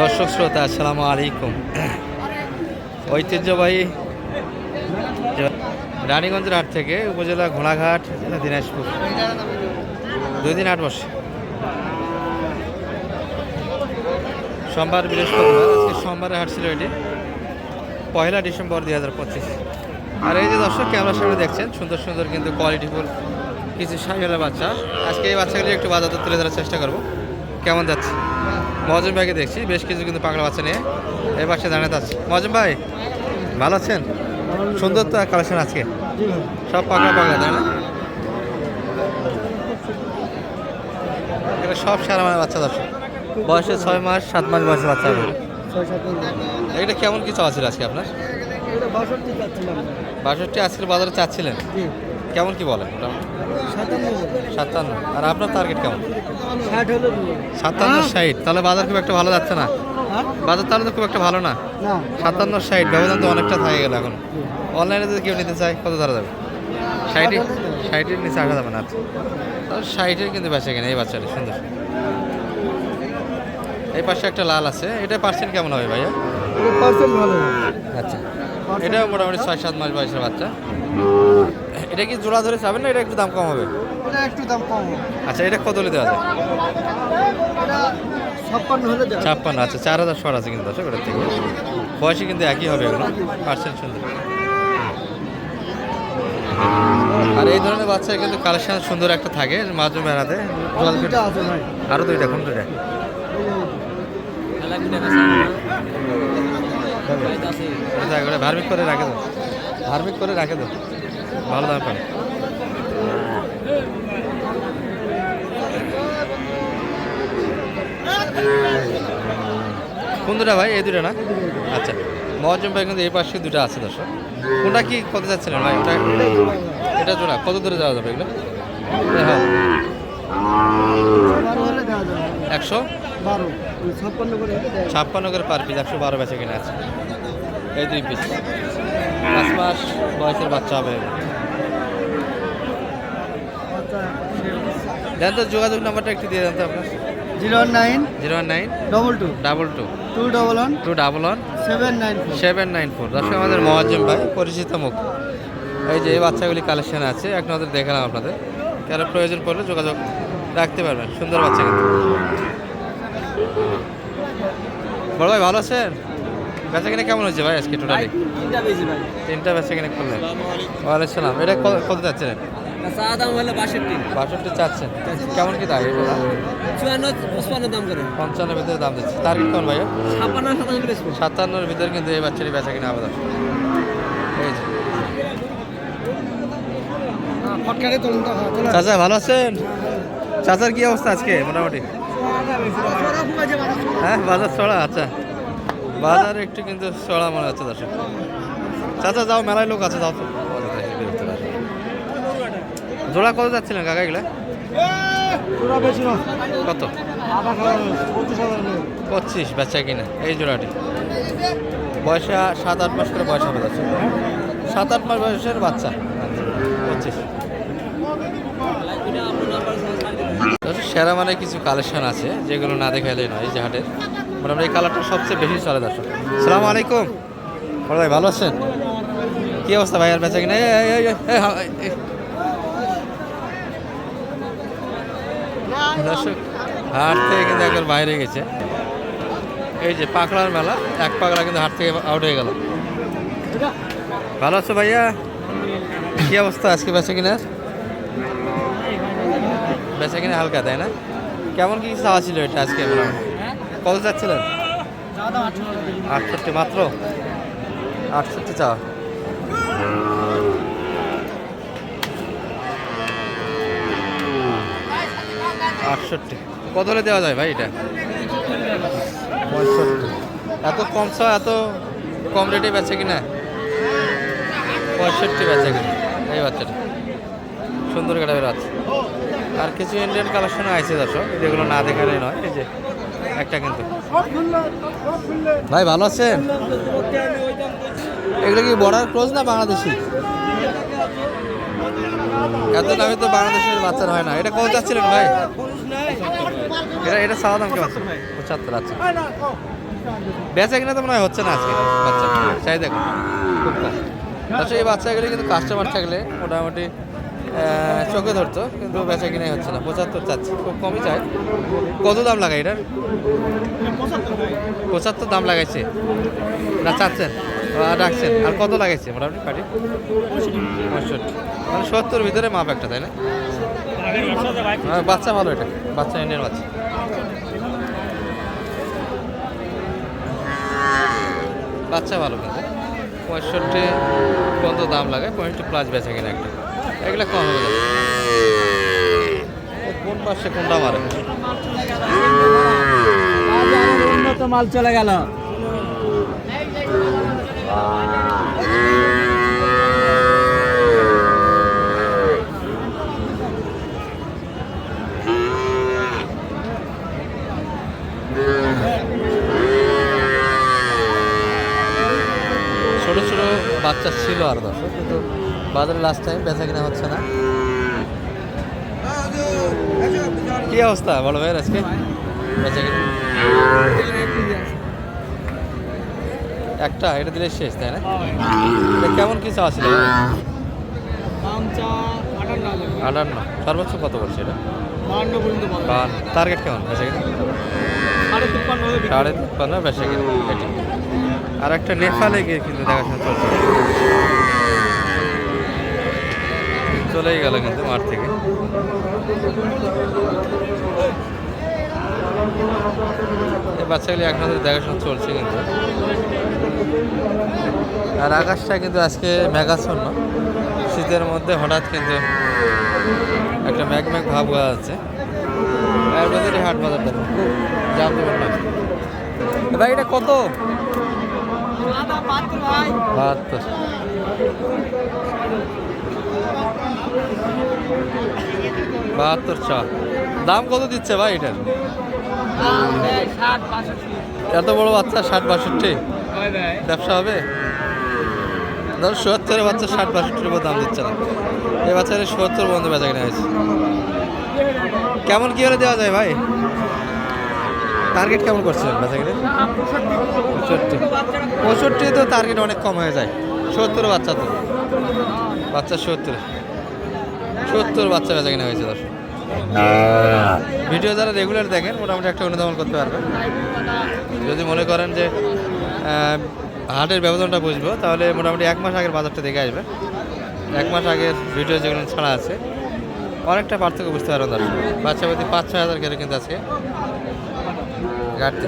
দর্শক শ্রোতা, আসসালামু আলাইকুম। ঐতিহ্যবাহী রানীগঞ্জের হাট থেকে উপজেলা ঘোড়াঘাট দিনাজপুর। দুই দিন হাট বসে সোমবার বৃহস্পতিবার, আজকে সোমবারে হাট ছিল এটি পয়লা ডিসেম্বর দুই হাজার পঁচিশ। আর এই যে দর্শক, ক্যামেরার সামনে দেখছেন, সুন্দর সুন্দর কিন্তু কোয়ালিটিফুল কিছু সাইকেলের বাচ্চা। আজকে এই বাচ্চাগুলি একটু বাজারে তুলে ধরার চেষ্টা করব। কেমন যাচ্ছে? মজম ভাইকে দেখছি বেশ কিছু কিন্তু পাগলা বাচ্চা নিয়ে এই পাশে দাঁড়িয়ে যাচ্ছে মজম ভাই ভালো আছেন? সুন্দর তো কালেকশন আজকে। সব পাগলা পাগলা তাই না? এগুলো সব সারা মানে বাচ্চা দর্শক। বয়সে ছয় মাস সাত মাস বয়সের বাচ্চা হবে। এটা কেমন কি চাওয়া ছিল আজকে আপনার? এটা বাষট্টি আজকের বাজারে চাচ্ছিলেন? কেমন কি বলেন মোটামুটি সাতান্ন। আর আপনার টার্গেট কেমন? ষাট। সাতান্ন ষাট। তাহলে বাজার খুব একটা ভালো যাচ্ছে না? হ্যাঁ? বাজার তাহলে তো খুব একটা ভালো না? সাতান্ন ষাট ব্যবধান তো অনেকটা থাকে গেল এখন। অনলাইনে যদি কেউ নিতে চায় কত ধরা যাবে? ষাটই? ষাটের নিচে আঁকা যাবে না আচ্ছা। তাহলে ষাটের কিন্তু বেঁচে কিনা এই বাচ্চাটা সুন্দর। এই পাশে একটা লাল আছে। এটা পার্সেন্ট কেমন হবে ভাইয়া? পার্সেন্ট ভালো আচ্ছা। এটা মোটামুটি ছয় সাত মাস বয়সের বাচ্চা। এটা কি জোড়া ধরে যাবেন না এটা একটু দাম কম হবে? এটা একটু দাম কম আচ্ছা এটা কত হলে দেওয়া যায়? ছাপ্পান্ন আচ্ছা চার হাজার শর আছে কিন্তু দর্শক ওটার থেকে। বয়সে কিন্তু একই হবে এগুলো পার্সেন্ট সুন্দর আর এই ধরনের বাচ্চা কিন্তু কালেকশন সুন্দর একটা থাকে মাঝে মেলাতে। আছে আরও দুইটা কোন দুইটা? ধার্মিক করে রাখে দাও। ধার্মিক করে রাখে দাও। ভালো দাম পান কোন দুটা ভাই? এই দুটা না? আচ্ছা। মহাজন ভাই কিন্তু এই পাশে দুটো আছে দর্শক। কোনটা কি কত যাচ্ছিলেন ভাই? ওটা এটা জোড়া। কত দূরে যাওয়া যাবে এগুলো? হ্যাঁ। একশো? বারো ছাপ্পান্ন করে। ছাপ্পান্ন পার পিস একশো বারো বেচে কিনে আছে এই দুই পিস পাঁচ মাস বয়সের বাচ্চা হবে। আচ্ছা দেন তো যোগাযোগ নাম্বারটা একটু দিয়ে দেন তো আপনার। Zero nine zero one nine double two. Double two. Two double one two double one seven nine seven nine four. দর্শক আমাদের মহাজ্জম ভাই পরিচিত মুখ। এই যে এই বাচ্চাগুলি কালেকশন আছে এক নজর দেখালাম আপনাদের। কারও প্রয়োজন পড়লে যোগাযোগ রাখতে পারবেন। সুন্দর বাচ্চা কিন্তু। বড় ভাই ভালো আছেন? বেচা কিনে কেমন হয়েছে ভাই আজকে টোটালি তিনটা বেশি ভাই। তিনটা বেচা কিনে করলেন? ওয়ালাইকুম সালাম। এটা কত- হলে বাষট্টি। চাচ্ছেন। কেমন কি দাম? এটা চুয়ান্ন পঁচপান্ন দাম করে। পঞ্চান্নের ভিতরে দাম দিচ্ছে। সাতান্নর ভিতরে কিন্তু এই বাচ্চাটি বেচা কিনা আবেদন এই হ্যাঁ। চাচা ভালো আছেন? চাচার কি অবস্থা আজকে মোটামুটি? হ্যাঁ বাজার ছড়া আচ্ছা বাজার একটু কিন্তু চড়া মনে হচ্ছে দর্শক চাচা, যাও, মেলায় লোক আছে, যাও তো। জোড়া কত যাচ্ছিলেন কাকা এগুলা। কত পঁচিশ। বেচা কিনা, এই জোড়াটি বয়সা সাত আট মাস করে বয়স হবে সাত আট মাস বয়সের বাচ্চা পঁচিশ দর্শক, সেরা মানে কিছু কালেকশন আছে, যেগুলো না দেখাইলে নয় যে হাটের। মোটামুটি এই কালারটা সবচেয়ে বেশি চলে দর্শক। সালাম আলাইকুম। ভাই, ভালো আছেন? কি অবস্থা ভাই, আর বেচা কিনা। দর্শক, হাট থেকে কিন্তু একবার বাইরে গেছে। এই যে পাকড়ার মেলা, এক পাকড়া কিন্তু হাট থেকে আউট হয়ে গেল। ভালো আছো ভাইয়া? কি অবস্থা আজকে বেচা কিনার বেচা কিনা হালকা, তাই না? কেমন কি চাওয়া ছিল এটা আজকে কত চাচ্ছিলেন? আটষট্টি মাত্র? আটষট্টি চাওয়া। আটষট্টি। কত হলে দেওয়া যায় ভাই এটা? পঁয়ষট্টি। এত কম চাও এত কম রেটে বেচে কিনা? পঁয়ষট্টি বেচে কিনা। এই বাচ্চাটা। সুন্দর কাটা বেরোচ্ছে আর কিছু ইন্ডিয়ান কালেকশনও আছে দর্শক, যেগুলো না দেখালে নয়, এই যে একটা কিন্তু। ভাই, ভালো আছেন? এগুলো কি বর্ডার ক্লোজ না বাংলাদেশি? এত দামে তো বাংলাদেশের বাচ্চার হয় না। এটা কত চাচ্ছিলেন ভাই? এটা এটা সাদা দাম কেমন পঁচাত্তর আচ্ছা। বেচা কিনা তো মনে হয় হচ্ছে না আজকে। বাচ্চা চাই দেখো। আচ্ছা এই বাচ্চাগুলি কিন্তু কাস্টমার থাকলে মোটামুটি চোখে ধরতো কিন্তু বেচা কিনাই হচ্ছে না। পঁচাত্তর চাচ্ছে খুব কমই চাই। কত দাম লাগাই এটার? পঁচাত্তর দাম লাগাইছে। না চাচ্ছেন। রাখছেন আর কত লাগাইছে মোটামুটি পাটি পঁয়ষট্টি। মানে সত্তর ভিতরে মাপ একটা তাই না? হ্যাঁ, বাচ্চা ভালো এটা। বাচ্চা ইন্ডিয়ান বাচ্চা। বাচ্চা ভালো কিন্তু। পঁয়ষট্টি পর্যন্ত দাম লাগে পঁয়ষট্টি প্লাস বেচে কিনা একটা। এগুলো কম হয়ে এ কোন পাশে কোনটা মারে? উন্নত মাল চলে গেল। ছোট ছোট বাচ্চা ছিল আর দশ কিন্তু বাজারে লাস্ট টাইম বেচা কিনা হচ্ছে না। কি অবস্থা? বড় ভাইয়ের আজকে? বেচা কিনা। একটা এটা দিলে শেষ তাই না? কেমন কি চাওয়া ছিল? আটান্ন সর্বোচ্চ কত বলছে এটা? টার্গেট কেমন? বেচা কিনা? সাড়ে তিপ্পান্ন বেচা কিনা। আর একটা নেপালে গিয়ে কিন্তু দেখাশোনা চলছে। চলেই গেল কিন্তু মাঠ থেকে। এই বাচ্চাগুলি এখন দেখাশোনা চলছে কিন্তু। আর আকাশটা কিন্তু আজকে মেঘাচ্ছন্ন। শীতের মধ্যে হঠাৎ কিন্তু একটা ম্যাগ ম্যাগ ভাব হয়ে যাচ্ছে। হাট বাজার দেখো খুব ভাই, এটা কত? বাহাত্তর। বাহাত্তর ছ। দাম কত দিচ্ছে ভাই এটার এত বড় বাচ্চা, ষাট বাষট্টি? ব্যবসা হবে? ধরো সত্তরের বাচ্চা ষাট বাষট্টির উপর দাম দিচ্ছে না। এই বাচ্চাদের সত্তর বন্ধু বেচা কিনা হয়েছে। কেমন কি হলে দেওয়া যায় ভাই? টার্গেট কেমন করছিলেন বেচা কিনে? পঁয়ষট্টি। পঁয়ষট্টি তো টার্গেট অনেক কম হয়ে যায়। সত্তর বাচ্চা তো। বাচ্চা সত্তর। সত্তর বাচ্চা বেচা কেনা হয়েছে দর্শক। হ্যাঁ। ভিডিও যারা রেগুলার দেখেন মোটামুটি একটা অনুধাবন করতে পারবেন। যদি মনে করেন যে হাটের ব্যবধানটা বুঝব তাহলে মোটামুটি এক মাস আগের বাজারটা দেখে আসবে। এক মাস আগের ভিডিও যেগুলো ছাড়া আছে অনেকটা পার্থক্য বুঝতে পারবেন তার বাচ্চা প্রতি পাঁচ ছয় হাজার করে কিন্তু আছে গাড়িতে